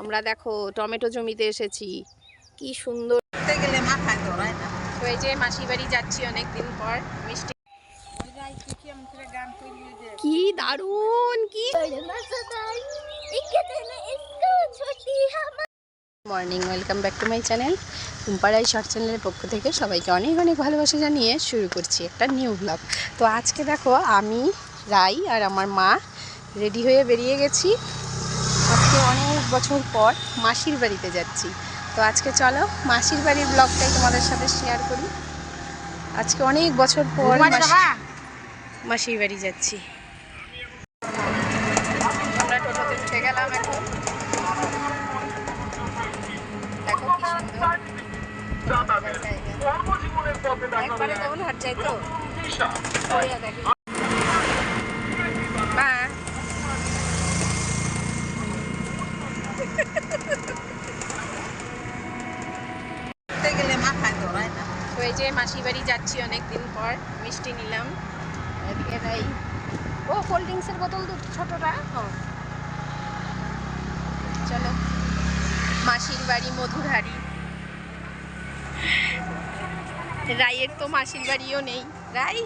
আমরা দেখো টমেটো জমিতে এসেছি। কি সুন্দর। গেলে মাথায় ধরায় না? তো এই যে মাসি বাড়ি যাচ্ছি অনেক দিন পর মিষ্টি কি দারুণ কি morning welcome back to my channel কুম্পাড়াই short চ্যানেলের পক্ষ থেকে সবাইকে অনেক অনেক ভালোবাসা জানিয়ে শুরু করছি একটা নিউ ব্লগ তো আজকে দেখো আমি রাই আর আমার মা রেডি হয়ে বেরিয়ে গেছি। আজকে অনেক বছর পর মাসির বাড়িতে যাচ্ছি। তো আজকে চলো মাসির বাড়ির ব্লগটাই তোমাদের সাথে শেয়ার করি। আজকে অনেক বছর পর মাসির বাড়ি যাচ্ছি। আমরা টোটোতে উঠে গেলাম এখন। দেখো কি সুন্দর। একবারে হাট যাই তো ওইয়া দেখো। মা ঘুরতে গেলে মাথায় ধরায় না তো এই যে মাসি বাড়ি যাচ্ছি অনেক দিন পর মিষ্টি নিলাম। এদিকে রাই ও কোল্ড ড্রিঙ্কসের বোতল দু ছোটটা। ও চলো মাসির বাড়ি মধুরহারি রাইয়ের তো মাসির বাড়িও নেই। রাই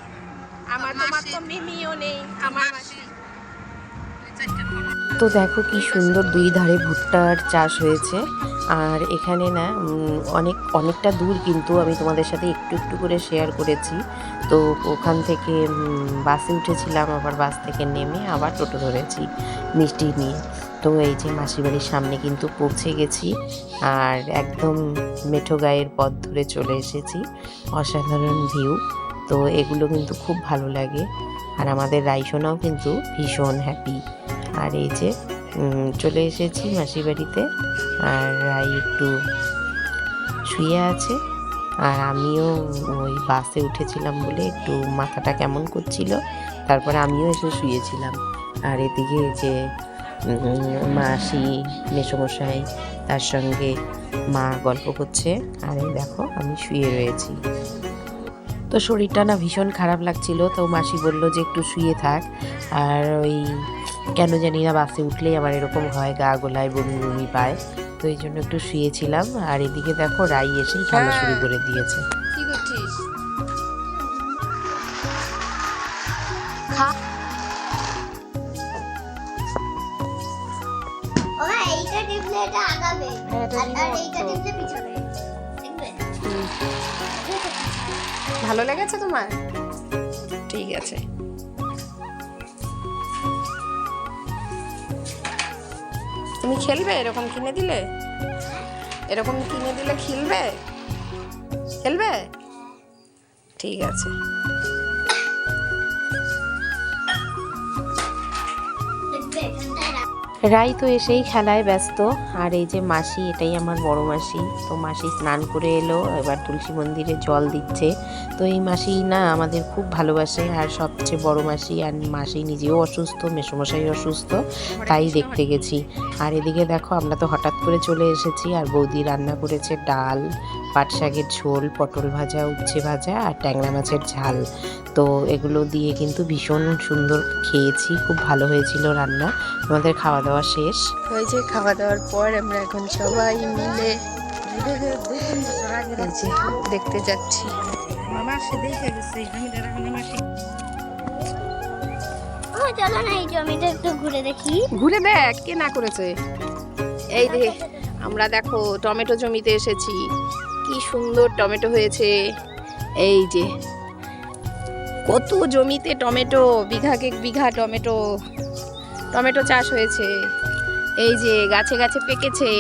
আমার তোমার তো মিমিও নেই আমার মাসি। তো দেখো কি সুন্দর দুই ধারে ভুট্টার চাষ হয়েছে। আর এখানে না অনেক, অনেকটা দূর কিন্তু আমি তোমাদের সাথে একটু একটু করে শেয়ার করেছি। তো ওখান থেকে বাসে উঠেছিলাম, আবার বাস থেকে নেমে আবার টোটো ধরেছি মিষ্টি নিয়ে। তো এই যে মাসির বাড়ির সামনে কিন্তু পৌঁছে গেছি আর একদম মেঠো গায়ের পথ ধরে চলে এসেছি। অসাধারণ ভিউ তো এগুলো কিন্তু খুব ভালো লাগে। আর আমাদের রাইসোনাও কিন্তু ভীষণ হ্যাপি আর এই যে চলে এসেছি মাসির বাড়িতে আর রাই একটু শুয়ে আছে। আর আমিও ওই বাসে উঠেছিলাম বলে একটু মাথাটা কেমন করছিল। তারপরে আমিও এসে শুয়েছিলাম। আর এদিকে যে মাসি, মেসমশাই, তার সঙ্গে মা গল্প করছে। আর এই দেখো, আমি শুয়ে রয়েছি। তো শরীরটা না ভীষণ খারাপ লাগছিল। তো মাসি বলল যে একটু শুয়ে থাক। আর ওই কেন জানি না বাসে উঠলেই আমার এরকম হয় গা গোলায় বমি বমি পায়। তো এই জন্য একটু শুয়েছিলাম। আর এদিকে দেখো রাই এসেই খেলা শুরু হ্যাঁ। করে দিয়েছে। কি করছিস? হ্যাঁ, এটা আর আর remote এইটা তো। টিপলে পিছনে। দেখবে? ভালো লেগেছে তোমার? ঠিক আছে। তুমি খেলবে? এরকম কিনে দিলে? এরকম কিনে দিলে খেলবে? খেলবে? ঠিক আছে। রাই তো এসেই খেলায় ব্যস্ত। আর এই যে মাসি, এটাই আমার বড় মাসি। তো মাসি স্নান করে এলো, এবার তুলসী মন্দিরে জল দিচ্ছে। তো এই মাসি না আমাদের খুব ভালোবাসে, আর সবচেয়ে বড় মাসি আর মাসি নিজেও অসুস্থ মেসমশাই অসুস্থ, তাই দেখতে গেছি। আর এদিকে দেখো, আমরা তো হঠাৎ করে চলে এসেছি, আর বৌদি রান্না করেছে ডাল পাট শাকের ঝোল পটল ভাজা উচ্ছে ভাজা আর ট্যাংরা মাছের ঝাল। তো এগুলো দিয়ে কিন্তু ভীষণ সুন্দর খেয়েছি খুব ভালো হয়েছিল রান্না। আমাদের খাওয়া দাওয়া শেষ? ওই যে খাওয়া দাওয়ার পর আমরা এখন সবাই মিলে দেখতে যাচ্ছি। মামা সে দেখে গেছে আমি দাঁড়ানো মাসি। ও চলো না এই জমিটা একটু ঘুরে দেখি। ঘুরে দেখ কে না করেছে। এই দেখ আমরা দেখো টমেটো জমিতে এসেছি। কি সুন্দর টমেটো হয়েছে। এই যে, কত জমিতে টমেটো বিঘা বিঘাকে বিঘা টমেটো টমেটো চাষ হয়েছে। এই যে, গাছে গাছে পেকেছে,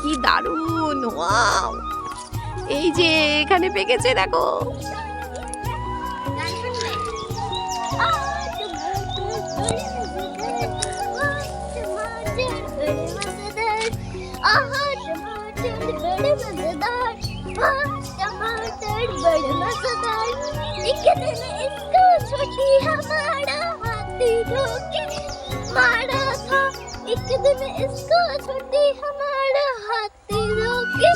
কি দারুণ এই যে, এখানে পেকেছে, দেখো। एक दिन इसको छोटी हमारा हाथी रोके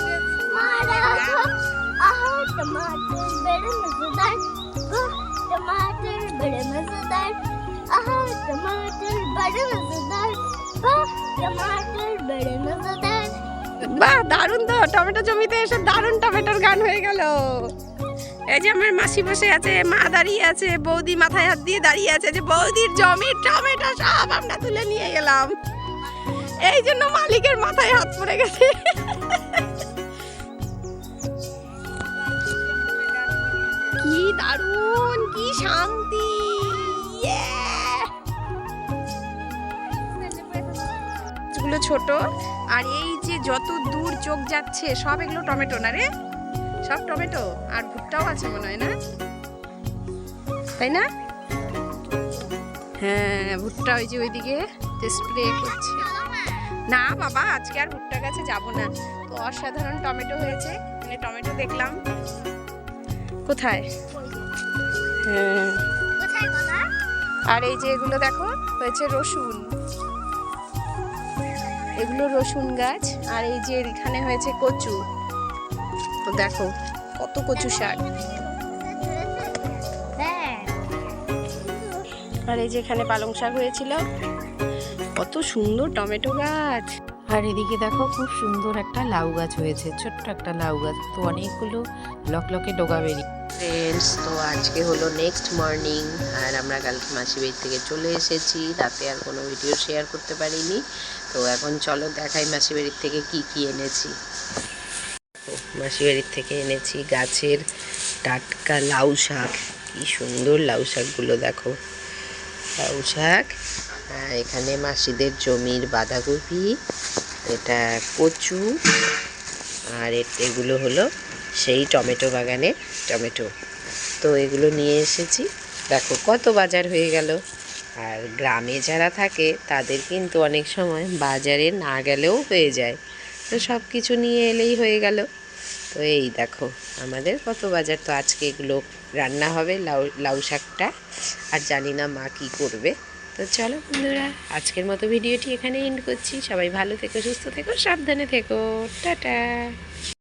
मारा था आहा टमाटर बड़े मजेदार आह, टमाटर बड़े मजेदार आहा टमाटर बड़े मजेदार वाह टमाटर बड़े मजेदार বাহ দারুণ তো টমেটো জমিতে এসে দারুণ টমেটোর গান হয়ে গেল এই যে আমার মাসি বসে আছে মা দাঁড়িয়ে আছে বৌদি মাথায় হাত দিয়ে দাঁড়িয়ে আছে যে বৌদির জমির টমেটো সব আমরা তুলে নিয়ে গেলাম এই জন্য মালিকের মাথায় হাত পড়ে গেছে। কি দারুণ, কি শান্তি! গাছগুলো ছোট, আর এই যে যত দূর চোখ যাচ্ছে, সব এগুলো টমেটো না রে? সব টমেটো, আর ভুট্টাও আছে মনে হয় না? তাই না? হ্যাঁ ভুট্টা ওই যে ওইদিকে স্প্রে করছে। না বাবা আজকে আর ভুট্টা গাছে যাব না। তো অসাধারণ টমেটো হয়েছে। মানে টমেটো দেখলাম। কোথায়? হ্যাঁ। আর এই যে এগুলো দেখো হয়েছে রসুন। এগুলো রসুন গাছ আর এই যে এখানে হয়েছে কচু। তো দেখো কত কচু শাক। হ্যাঁ। আর এই যে এখানে পালং শাক হয়েছিল। কত সুন্দর টমেটো গাছ। আর এদিকে দেখো খুব সুন্দর একটা লাউ গাছ হয়েছে ছোট্ট একটা লাউ গাছ। তো অনেকগুলো লকলকে ডোগা বেরিয়ে ফ্রেন্ডস তো আজকে হলো নেক্সট মর্নিং আর আমরা কালকে মাসি বাড়ি থেকে চলে এসেছি। রাতে আর কোনো ভিডিও শেয়ার করতে পারিনি। তো এখন চলো দেখাই মাসি বাড়ির থেকে কি কি এনেছি। মাসি বাড়ির থেকে এনেছি গাছের টাটকা লাউ শাক। কি সুন্দর লাউ শাকগুলো দেখো। লাউ শাক এখানে মাসিদের জমির বাঁধাকপি, এটা কচু, আর এগুলো হলো সেই টমেটো বাগানের টমেটো। তো এগুলো নিয়ে এসেছি। দেখো কত বাজার হয়ে গেল। আর গ্রামে যারা থাকে, তাদের কিন্তু অনেক সময় বাজারে না গেলেও হয়ে যায়। তো সব কিছু নিয়ে এলেই হয়ে গেল। তো এই দেখো আমাদের কত বাজার। তো আজকে এগুলো রান্না হবে লাউ লাউ শাকটা। আর জানি না মা কী করবে। তো চলো বন্ধুরা, আজকের মতো ভিডিওটি এখানে এন্ড করছি। সবাই ভালো থেকো, সুস্থ থেকো, সাবধানে থেকো। টাটা।